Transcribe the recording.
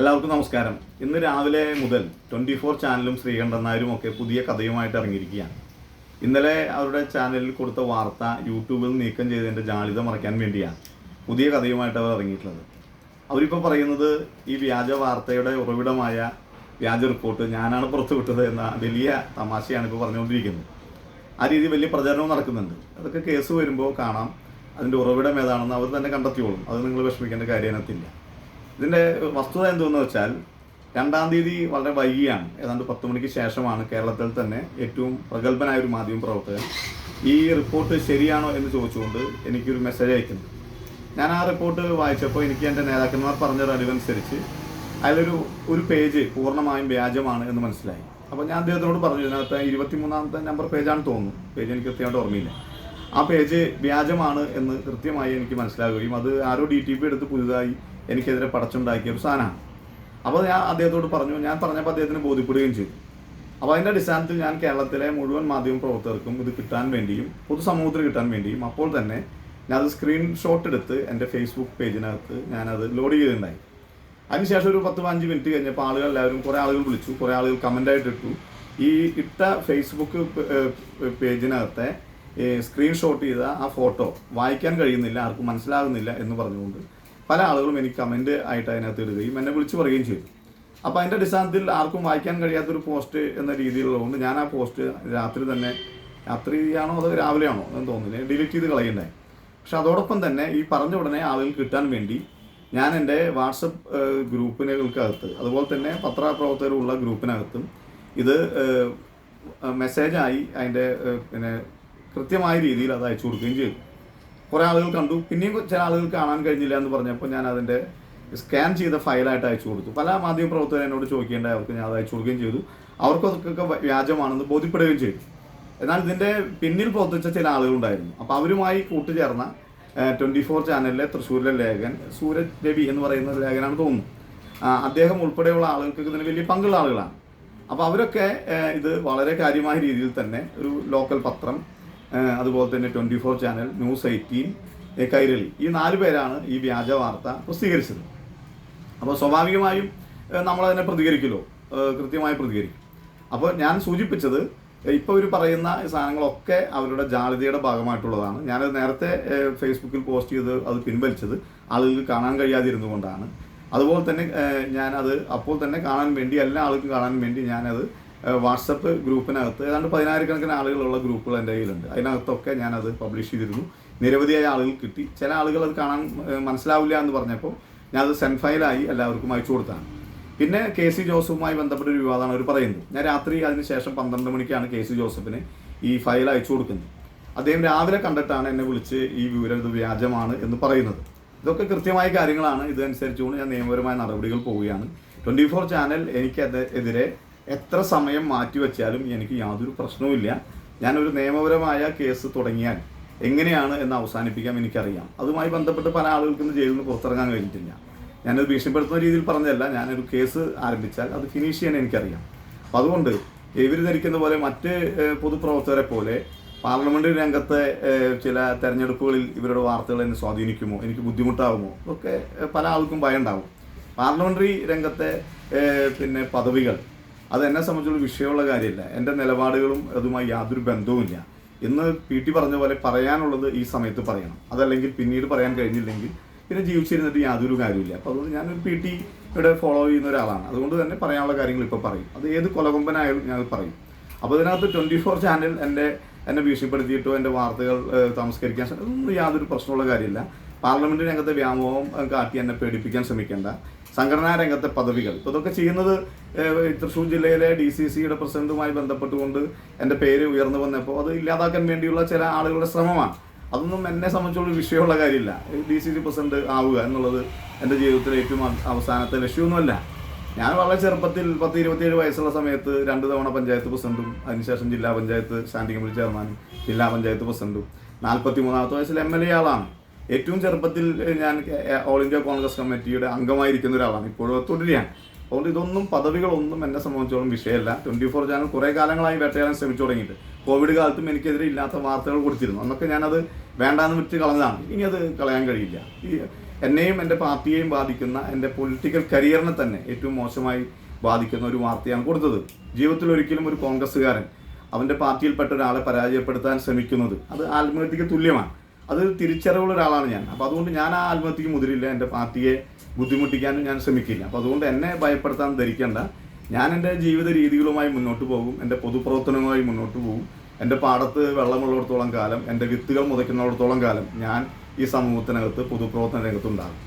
എല്ലാവർക്കും നമസ്കാരം. ഇന്ന് രാവിലെ മുതൽ ട്വന്റി ഫോർ ചാനലും ശ്രീകണ്ഠൻ നായരും ഒക്കെ പുതിയ കഥയുമായിട്ട് ഇറങ്ങിയിരിക്കുകയാണ്. ഇന്നലെ അവരുടെ ചാനലിൽ കൊടുത്ത വാർത്ത യൂട്യൂബിൽ നീക്കം ചെയ്തതിന്റെ ജാളിത മറയ്ക്കാൻ വേണ്ടിയാണ് പുതിയ കഥയുമായിട്ട് അവർ ഇറങ്ങിയിട്ടുള്ളത്. അവരിപ്പോൾ പറയുന്നത് ഈ വ്യാജ വാർത്തയുടെ ഉറവിടമായ വ്യാജ റിപ്പോർട്ട് ഞാനാണ് പുറത്തുവിട്ടത് എന്ന വലിയ തമാശയാണ് ഇപ്പോൾ പറഞ്ഞുകൊണ്ടിരിക്കുന്നത്. ആ രീതി വലിയ പ്രചാരണവും നടക്കുന്നുണ്ട്. അതൊക്കെ കേസ് വരുമ്പോൾ കാണാം. അതിന്റെ ഉറവിടം ഏതാണെന്ന് അവർ തന്നെ കണ്ടെത്തിയോളും അത് നിങ്ങൾ വിഷമിക്കേണ്ട കാര്യം അതിനകത്തില്ല. ഇതിന്റെ വസ്തുത എന്തെന്ന് വെച്ചാൽ രണ്ടാം തീയതി വളരെ വൈകിയാണ്. ഏതാണ്ട് പത്ത് മണിക്ക് ശേഷമാണ് കേരളത്തിൽ തന്നെ ഏറ്റവും പ്രഗത്ഭനായ ഒരു മാധ്യമ പ്രവർത്തകൻ. ഈ റിപ്പോർട്ട് ശരിയാണോ എന്ന് ചോദിച്ചുകൊണ്ട് എനിക്കൊരു മെസ്സേജ് അയക്കുന്നു ഞാൻ ആ റിപ്പോർട്ട് വായിച്ചപ്പോൾ എനിക്ക് എന്റെ നേതാക്കന്മാർ പറഞ്ഞ അറിവനുസരിച്ച് അതിലൊരു ഒരു പേജ് പൂർണമായും വ്യാജമാണ് എന്ന് മനസ്സിലായി. അപ്പോൾ ഞാൻ അദ്ദേഹത്തിനോട് പറഞ്ഞു ഇതിനകത്ത് ഇരുപത്തിമൂന്നാമത്തെ നമ്പർ പേജാണ് തോന്നുന്നു. പേജ് എനിക്ക് കൃത്യമായിട്ട് ഓർമ്മയില്ല. ആ പേജ് വ്യാജമാണ് എന്ന് കൃത്യമായി എനിക്ക് മനസ്സിലാകുകയും അത് ആരോ ഡി ടി പി എടുത്ത് പുതുതായി എനിക്കെതിരെ പടച്ചുണ്ടാക്കിയ ഒരു സാധനമാണ്. അപ്പോൾ ഞാൻ അദ്ദേഹത്തോട് പറഞ്ഞു ഞാൻ പറഞ്ഞപ്പോൾ അദ്ദേഹത്തിന് ബോധ്യപ്പെടുകയും ചെയ്തു. അപ്പോൾ അതിന്റെ അടിസ്ഥാനത്തിൽ ഞാൻ കേരളത്തിലെ മുഴുവൻ മാധ്യമ പ്രവർത്തകർക്കും ഇത് കിട്ടാൻ വേണ്ടിയും പൊതുസമൂഹത്തിന് കിട്ടാൻ വേണ്ടിയും അപ്പോൾ തന്നെ ഞാൻ അത് സ്ക്രീൻഷോട്ട് എടുത്ത് എന്റെ ഫേസ്ബുക്ക് പേജിനകത്ത് ഞാനത് ലോഡ് ചെയ്തിട്ടുണ്ടായി. അതിനുശേഷം ഒരു പത്ത് പതിനഞ്ച് മിനിറ്റ് കഴിഞ്ഞപ്പോൾ ആളുകൾ എല്ലാവരും കുറേ ആളുകൾ വിളിച്ചു കുറേ ആളുകൾ കമന്റായിട്ട് ഇട്ടു. ഈ ഇട്ട ഫേസ്ബുക്ക് പേജിനകത്തെ സ്ക്രീൻഷോട്ട് ചെയ്ത ആ ഫോട്ടോ വായിക്കാൻ കഴിയുന്നില്ല ആർക്കും മനസ്സിലാകുന്നില്ല എന്ന് പറഞ്ഞുകൊണ്ട് പല ആളുകളും എനിക്ക് കമന്റ് ആയിട്ട് അതിനകത്ത് ഇടുകയും എന്നെ വിളിച്ച് പറയുകയും ചെയ്തു. അപ്പോൾ അതിന്റെ അടിസ്ഥാനത്തിൽ ആർക്കും വായിക്കാൻ കഴിയാത്തൊരു പോസ്റ്റ് എന്ന രീതിയിലുള്ളതുകൊണ്ട് ഞാൻ ആ പോസ്റ്റ് രാത്രി തന്നെ രാത്രിയാണോ അതോ രാവിലെയാണോ എന്ന് തോന്നുന്നില്ല. ഡിലീറ്റ് ചെയ്ത് കളയണ്ടേ പക്ഷെ അതോടൊപ്പം തന്നെ ഈ പറഞ്ഞ ഉടനെ ആളുകൾ കിട്ടാൻ വേണ്ടി ഞാൻ എന്റെ വാട്സപ്പ് ഗ്രൂപ്പിനകൾക്കകത്ത് അതുപോലെ തന്നെ പത്രപ്രവർത്തകരുള്ള ഗ്രൂപ്പിനകത്തും ഇത് മെസ്സേജായി അതിന്റെ പിന്നെ കൃത്യമായ രീതിയിൽ അത് അയച്ചു കൊടുക്കുകയും ചെയ്തു. കുറേ ആളുകൾ കണ്ടു. പിന്നെയും ചില ആളുകൾ കാണാൻ കഴിഞ്ഞില്ല എന്ന് പറഞ്ഞപ്പോൾ ഞാൻ അതിന്റെ സ്കാൻ ചെയ്ത ഫയലായിട്ട് അയച്ചു കൊടുത്തു. പല മാധ്യമ പ്രവർത്തകർ എന്നോട് ചോദിക്കേണ്ട അവർക്ക് ഞാൻ അത് അയച്ചു കൊടുക്കുകയും ചെയ്തു. അവർക്കൊക്കെ വ്യാജമാണെന്ന് ബോധ്യപ്പെടുകയും ചെയ്തു. എന്നാൽ ഇതിന്റെ പിന്നിൽ പ്രവർത്തിച്ച ചില ആളുകളുണ്ടായിരുന്നു. അപ്പോൾ അവരുമായി കൂട്ടുചേർന്ന ട്വന്റി ഫോർ ചാനലിലെ തൃശ്ശൂരിലെ ലേഖൻ സൂരജ് രവി എന്ന് പറയുന്ന ലേഖനാണ് തോന്നുന്നു. അദ്ദേഹം ഉൾപ്പെടെയുള്ള ആളുകൾക്ക് ഇതിന് വലിയ പങ്കുള്ള ആളുകളാണ്. അപ്പോൾ അവരൊക്കെ ഇത് വളരെ കാര്യമായ രീതിയിൽ തന്നെ ഒരു ലോക്കൽ പത്രം അതുപോലെ തന്നെ twenty four channel news eighteen Kairali. ഈ നാല് പേരാണ് ഈ വ്യാജ വാർത്ത പ്രസിദ്ധീകരിച്ചത്. അപ്പോൾ സ്വാഭാവികമായും നമ്മളതിനെ പ്രതികരിക്കുമല്ലോ. കൃത്യമായി പ്രതികരിക്കും. അപ്പോൾ ഞാൻ സൂചിപ്പിച്ചത് ഇപ്പോൾ ഇവർ പറയുന്ന സാധനങ്ങളൊക്കെ അവരുടെ ജാളിതയുടെ ഭാഗമായിട്ടുള്ളതാണ്. ഞാനത് നേരത്തെ ഫേസ്ബുക്കിൽ പോസ്റ്റ് ചെയ്ത് അത് പിൻവലിച്ചത് ആളുകൾക്ക് കാണാൻ കഴിയാതിരുന്നു കൊണ്ടാണ്. അതുപോലെ തന്നെ ഞാനത് അപ്പോൾ തന്നെ കാണാൻ വേണ്ടി എല്ലാ ആൾക്കും കാണാൻ വേണ്ടി ഞാനത് വാട്സപ്പ് ഗ്രൂപ്പിനകത്ത് ഏതാണ്ട് പതിനായിരക്കണക്കിന് ആളുകളുള്ള ഗ്രൂപ്പുകൾ എന്റെ കയ്യിലുണ്ട്. അതിനകത്തൊക്കെ ഞാനത് പബ്ലിഷ് ചെയ്തിരുന്നു. നിരവധിയായ ആളുകൾ കിട്ടി. ചില ആളുകൾ അത് കാണാൻ മനസ്സിലാവില്ല എന്ന് പറഞ്ഞപ്പോൾ ഞാനത് സെൻഫൈലായി എല്ലാവർക്കും അയച്ചു കൊടുത്താണ്. പിന്നെ കെ സി ജോസഫുമായി ബന്ധപ്പെട്ട ഒരു വിവാദമാണ് അവർ പറയുന്നത്. ഞാൻ രാത്രി അതിന് ശേഷം പന്ത്രണ്ട് മണിക്കാണ് കെ സി ജോസഫിന് ഈ ഫയൽ അയച്ചു കൊടുക്കുന്നത്. അദ്ദേഹം രാവിലെ കണ്ടിട്ടാണ് എന്നെ വിളിച്ച് ഈ വിവരം ഇത് വ്യാജമാണ് എന്ന് പറയുന്നത്. ഇതൊക്കെ കൃത്യമായ കാര്യങ്ങളാണ്. ഇതനുസരിച്ചുകൊണ്ട് ഞാൻ നിയമപരമായ നടപടികൾ പോവുകയാണ്. ട്വന്റി ഫോർ ചാനൽ എനിക്ക് എതിരെ എത്ര സമയം മാറ്റിവെച്ചാലും എനിക്ക് യാതൊരു പ്രശ്നവുമില്ല ഞാനൊരു നിയമപരമായ കേസ് തുടങ്ങിയാൽ എങ്ങനെയാണ് എന്ന് അവസാനിപ്പിക്കാം എനിക്കറിയാം. അതുമായി ബന്ധപ്പെട്ട് പല ആളുകൾക്കും ജയിലിൽ നിന്ന് പുറത്തിറങ്ങാൻ കഴിഞ്ഞിട്ടില്ല. ഞാനത് ഭീഷണിപ്പെടുത്തുന്ന രീതിയിൽ പറഞ്ഞതല്ല. ഞാനൊരു കേസ് ആരംഭിച്ചാൽ അത് ഫിനിഷ് ചെയ്യാൻ എനിക്കറിയാം. അപ്പം അതുകൊണ്ട് ഇവർ ധരിക്കുന്ന പോലെ മറ്റ് പൊതുപ്രവർത്തകരെ പോലെ പാർലമെന്റ് രംഗത്തെ ചില തെരഞ്ഞെടുപ്പുകളിൽ ഇവരുടെ വാർത്തകൾ എന്നെ സ്വാധീനിക്കുമോ? എനിക്ക് ബുദ്ധിമുട്ടാകുമോ ഒക്കെ പല ആൾക്കും ഭയം ഉണ്ടാവും പാർലമെന്ററി രംഗത്തെ പിന്നെ പദവികൾ അത് എന്നെ സംബന്ധിച്ചുള്ള വിഷയമുള്ള കാര്യമില്ല. എന്റെ നിലപാടുകളും അതുമായി യാതൊരു ബന്ധവുമില്ല. ഇന്ന് പി ടി പറഞ്ഞ പോലെ പറയാനുള്ളത് ഈ സമയത്ത് പറയണം. അതല്ലെങ്കിൽ പിന്നീട് പറയാൻ കഴിഞ്ഞില്ലെങ്കിൽ പിന്നെ ജീവിച്ചിരുന്നിട്ട് യാതൊരു കാര്യമില്ല അപ്പോൾ അതുകൊണ്ട് ഞാനൊരു പി ടിയുടെ ഫോളോ ചെയ്യുന്ന ഒരാളാണ്. അതുകൊണ്ട് തന്നെ പറയാനുള്ള കാര്യങ്ങൾ ഇപ്പോൾ പറയും. അത് ഏത് കൊലകൊമ്പനായാലും ഞാൻ പറയും. അപ്പോൾ ഇതിനകത്ത് ട്വന്റി ഫോർ ചാനൽ എന്റെ എന്നെ ഭീഷണിപ്പെടുത്തിയിട്ടോ എന്റെ വാർത്തകൾ തമസ്കരിക്കാൻ യാതൊരു പ്രശ്നമുള്ള കാര്യമില്ല. പാർലമെന്റിനകത്തെ വ്യാമോഹം കാട്ടി എന്നെ പേടിപ്പിക്കാൻ ശ്രമിക്കേണ്ട. സംഘടനാ രംഗത്തെ പദവികൾ. ഇപ്പോൾ ഇതൊക്കെ ചെയ്യുന്നത് തൃശ്ശൂർ ജില്ലയിലെ ഡി സി സിയുടെ പ്രസിഡന്റുമായി ബന്ധപ്പെട്ടുകൊണ്ട് എന്റെ പേര് ഉയർന്നു വന്നപ്പോൾ അത് ഇല്ലാതാക്കാൻ വേണ്ടിയുള്ള ചില ആളുകളുടെ ശ്രമമാണ്. അതൊന്നും എന്നെ സംബന്ധിച്ചുള്ള വിഷയമുള്ള കാര്യമില്ല. ഡി സി സി പ്രസിഡന്റ് ആവുക എന്നുള്ളത് എന്റെ ജീവിതത്തിലെ ഏറ്റവും അവസാനത്തെ ലക്ഷ്യമൊന്നുമല്ല. ഞാൻ വളരെ ചെറുപ്പത്തിൽ പത്ത് ഇരുപത്തിയേഴ് വയസ്സുള്ള സമയത്ത് രണ്ട് തവണ പഞ്ചായത്ത് പ്രസിഡന്റും അതിനുശേഷം ജില്ലാ പഞ്ചായത്ത് സ്റ്റാൻഡിംഗ് കമ്മിറ്റി ചെയർമാനും ജില്ലാ പഞ്ചായത്ത് പ്രസിഡന്റും. നാൽപ്പത്തി മൂന്നാമത്തെ വയസ്സിൽ എം എൽ എ ആളാണ്. ഏറ്റവും ചെറുപ്പത്തിൽ ഞാൻ ഓൾ ഇന്ത്യ കോൺഗ്രസ് കമ്മിറ്റിയുടെ അംഗമായിരിക്കുന്ന ഒരാളാണ്. ഇപ്പോഴും തുടരുകയാണ്. അതുകൊണ്ട് ഇതൊന്നും പദവികളൊന്നും എന്നെ സംബന്ധിച്ചോളം വിഷയമല്ല. ട്വന്റി ഫോർ ചാനൽ കുറേ കാലങ്ങളായി വേട്ടയാടാൻ ശ്രമിച്ചു തുടങ്ങിയിട്ട്. കോവിഡ് കാലത്തും എനിക്കെതിരെ ഇല്ലാത്ത വാർത്തകൾ കൊടുത്തിരുന്നു. അന്നൊക്കെ ഞാനത് വേണ്ടാന്ന് വിട്ട് കളഞ്ഞതാണ്. ഇനി അത് കളയാൻ കഴിയില്ല. ഈ എന്നെയും എന്റെ പാർട്ടിയെയും ബാധിക്കുന്ന എന്റെ പൊളിറ്റിക്കൽ കരിയറിനെ തന്നെ ഏറ്റവും മോശമായി ബാധിക്കുന്ന ഒരു വാർത്തയാണ് കൊടുത്തത്. ജീവിതത്തിൽ ഒരിക്കലും ഒരു കോൺഗ്രസ്സുകാരൻ അവന്റെ പാർട്ടിയിൽപ്പെട്ട ഒരാളെ പരാജയപ്പെടുത്താൻ ശ്രമിക്കുന്നത് അത് ആത്മഹത്യക്ക് തുല്യമാണ്. അത് തിരിച്ചറിവുള്ള ഒരാളാണ് ഞാൻ. അപ്പോൾ അതുകൊണ്ട് ഞാൻ ആ ആത്മഹത്യക്ക് മുതിരില്ല. എന്റെ പാർട്ടിയെ ബുദ്ധിമുട്ടിക്കാനും ഞാൻ ശ്രമിക്കില്ല. അപ്പോൾ അതുകൊണ്ട് എന്നെ ഭയപ്പെടുത്താൻ ധരിക്കേണ്ട. ഞാൻ എന്റെ ജീവിത രീതികളുമായി മുന്നോട്ട് പോകും. എന്റെ പൊതുപ്രവർത്തനങ്ങളുമായി മുന്നോട്ട് പോകും. എന്റെ പാടത്ത് വെള്ളമുള്ളിടത്തോളം കാലം എന്റെ വിത്തുകൾ മുതയ്ക്കുന്നിടത്തോളം കാലം ഞാൻ ഈ സമൂഹത്തിനകത്ത് പൊതുപ്രവർത്തന രംഗത്തുണ്ടാകും